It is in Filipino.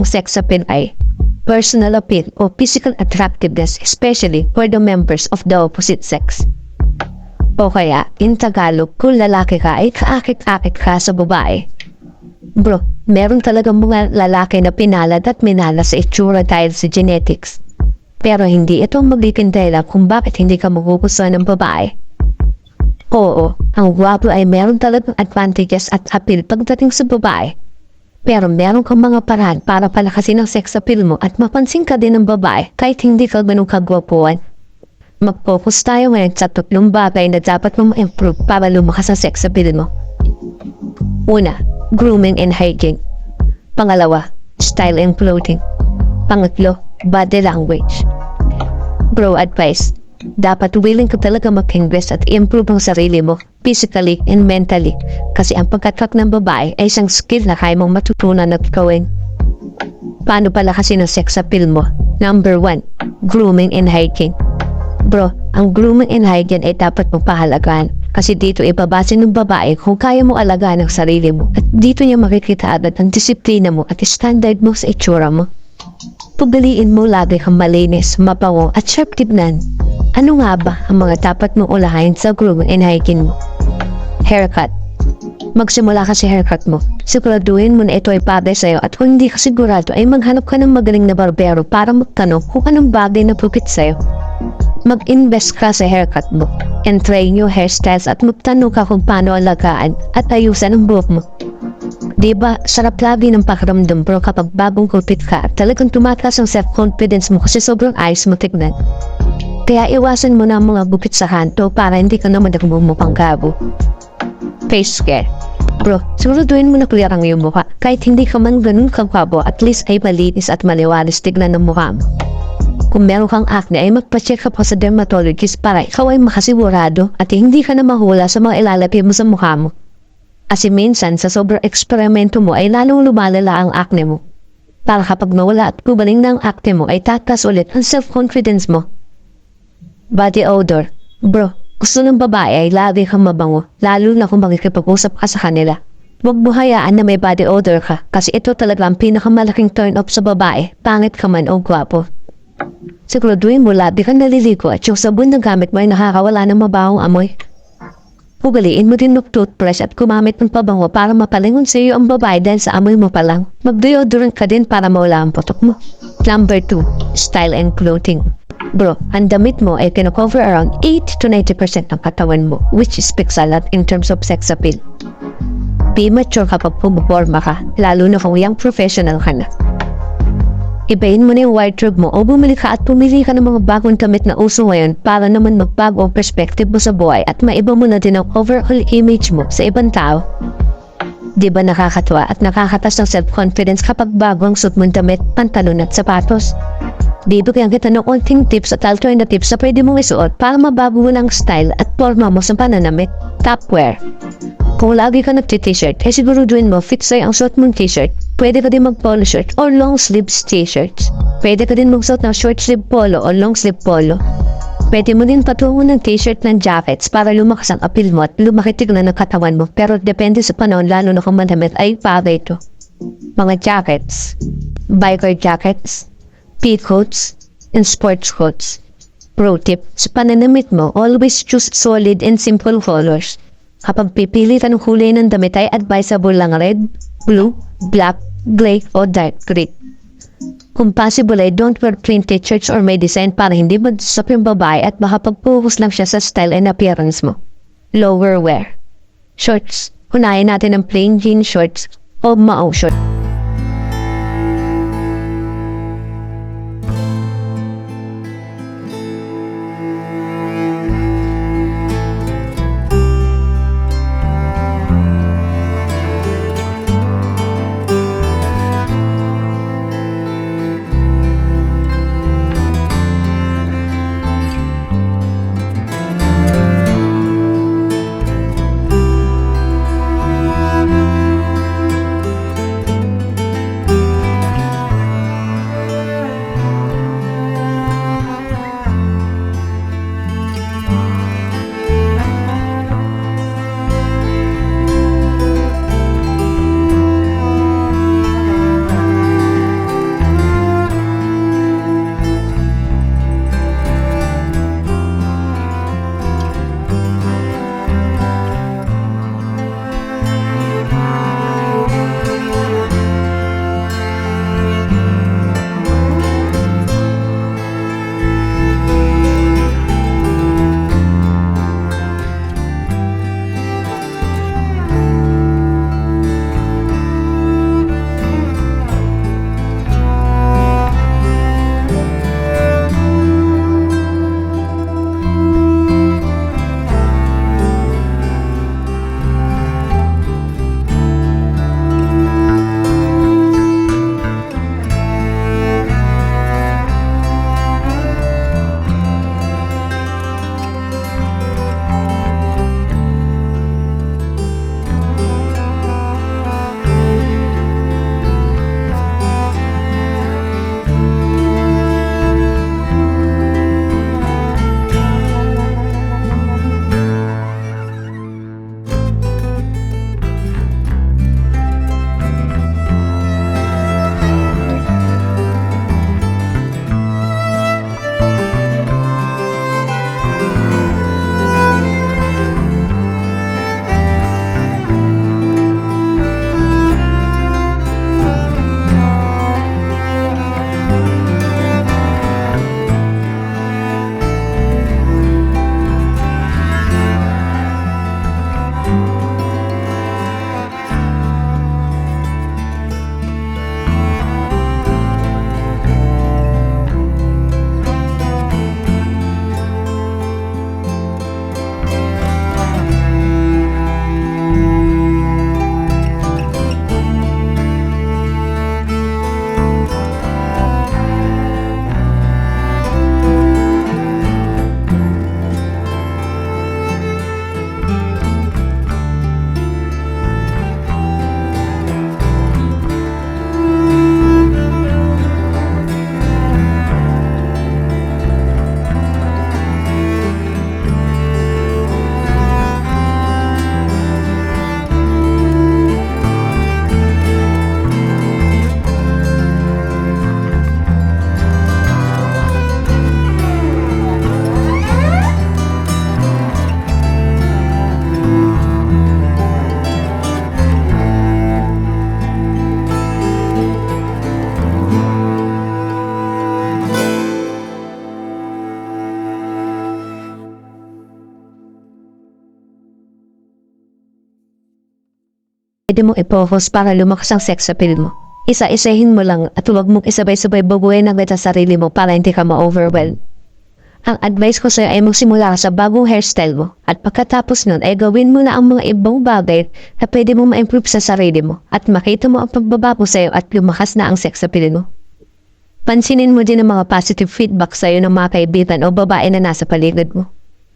ang sex appeal ay personal appeal o physical attractiveness especially for the members of the opposite sex. O kaya, in Tagalog, kung lalaki ka ay kaakit-akit ka sa babae. Bro, meron talagang mga lalaki na pinalad at minala sa itsura dahil sa genetics. Pero hindi ito ang magiging dahilan kung bakit hindi ka magugustuhan ng babae. Oo, ang gwapo ay meron talagang advantages at appeal pagdating sa babae. Pero meron kang mga paraan para palakasin ang sex appeal mo at mapansin ka din ng babae kahit hindi ka ganun kagwapuan. Mag-focus tayo ngayon sa tatlong bagay na dapat mong ma-improve para lumakas ang sex appeal mo. Una, grooming and hygiene. Pangalawa, style and clothing. Pangatlo, body language. Bro advice, dapat willing ka talaga mag-invest at improve ang sarili mo, physically and mentally. Kasi ang pagkatrack ng babae ay isang skill na kaya mong matutunan at gawin. Paano pala kasi ng sex appeal mo? Number one, grooming and hygiene. Bro, ang grooming and hygiene ay dapat mong pahalagaan. Kasi dito ibabase ng babae kung kaya mo alagaan ang sarili mo. At dito niya makikita agad ang disiplina mo at standard mo sa itsura mo. Pagdaliin mo lagi kang malinis, mapango at sharp tignan. Ano nga ba ang mga dapat mong ulahain sa grooming and hygiene mo? Haircut. Magsimula ka sa haircut mo. Siguraduhin mo na ito ay bagay sa'yo at kung hindi ka sigurado ay maghanap ka ng magaling na barbero para magtanong kung anong bagay na pukit sa'yo. Mag-invest ka sa haircut mo and train your hairstyles at magtanong ka kung paano alagaan at ayusan ang buhok mo. Diba, sarap lagi ng pakiramdam bro kapag bagong kupit ka at talagang tumataas ang self-confidence mo kasi sobrang ayos mo tignan. Kaya iwasan mo na ang mga gupit sa hanto para hindi ka naman nagmumukhang gabo. Face care. Bro, siguraduhin mo na clear ang iyong mukha. Kahit hindi ka man ganun kagwabo, at least ay malinis at maliwalis tignan ng mukha mo. Kung meron kang acne ay magpa-check up sa dermatologist para ikaw ay makasigurado at hindi ka na mahula sa mga ilalapit mo sa mukha mo. Kasi minsan sa sobrang eksperimento mo ay lalong lumalala ang acne mo. Para kapag nawala at gumaling na ang acne mo ay tatas ulit ang self-confidence mo. Body odor. Bro, gusto ng babae ay lagi kang mabango, lalo na kung makikipag-usap ka sa kanila. Huwag mo hayaan na may body odor ka kasi ito talaga ang pinakamalaking turn off sa babae, pangit ka man o gwapo. Siguraduhin mo labi kang naliligo at yung sabon na gamit mo ay nakakawala ng mabahong amoy. Ugaliin mo din ng toothbrush at kumamit ng pabango para mapalingon sa iyo ang babae dahil sa amoy mo pa lang. Mag-deodorant ka din para mawala ang mo. Number 2, style and clothing. Bro, ang damit mo ay kinakover around 8 to 90% ng katawan mo, which speaks a lot in terms of sex appeal. Be mature kapag pumaporma ka, lalo na kung young professional ka na. Ibahin mo na yung wardrobe mo o bumili ka at pumili ka ng mga bagong damit na uso ngayon para naman magbago ang perspective mo sa buhay at maiba mo na din ang overall image mo sa ibang tao. Di ba nakakatuwa at nakakatas ng self-confidence kapag bago ang suit mong damit, pantalon at sapatos? Bibigyan kita ng konting tips at alternatives na pwede mong isuot para mabago ng style at forma mo sa pananamit. Top wear. Kung lagi ka nagti-t-shirt, eh siguraduhin mo fit sa'yo ang suot mong t-shirt. Pwede ka din mag-polo shirt or long sleeves t-shirts. Pwede ka din magsuot ng short sleeve polo o long sleeve polo. Pwede mo din patungo ng t-shirt ng jackets para lumakas ang appeal mo at lumaki tignan ng katawan mo pero depende sa panahon lalo na kung manamit ay bagay ito. Mga jackets, biker jackets, pea coats, and sports coats. Pro tip, sa pananamit mo, always choose solid and simple colors. Kapag pipili ka ng kulay ng damit ay advisable lang red, blue, black, gray, o dark green. Kung possible ay don't wear plain t-shirts or may design para hindi mag-stop yung babae at makapag-focus lang siya sa style and appearance mo. Lower wear. Shorts. Unahin natin ang plain jean shorts o mao short. Pwede mong i-focus para lumakas ang sex appeal mo. Isa-isahin mo lang at huwag mong isabay-sabay baguhin ang sa sarili mo para hindi ka ma-overwhelm. Ang advice ko sa'yo ay magsimula sa bagong hairstyle mo at pagkatapos nun ay gawin mo na ang mga ibang bagay na pwede mo ma-improve sa sarili mo at makita mo ang pagbabago sa'yo at lumakas na ang sex appeal mo. Pansinin mo din ang mga positive feedback sa'yo ng mga kaibigan o babae na nasa paligid mo.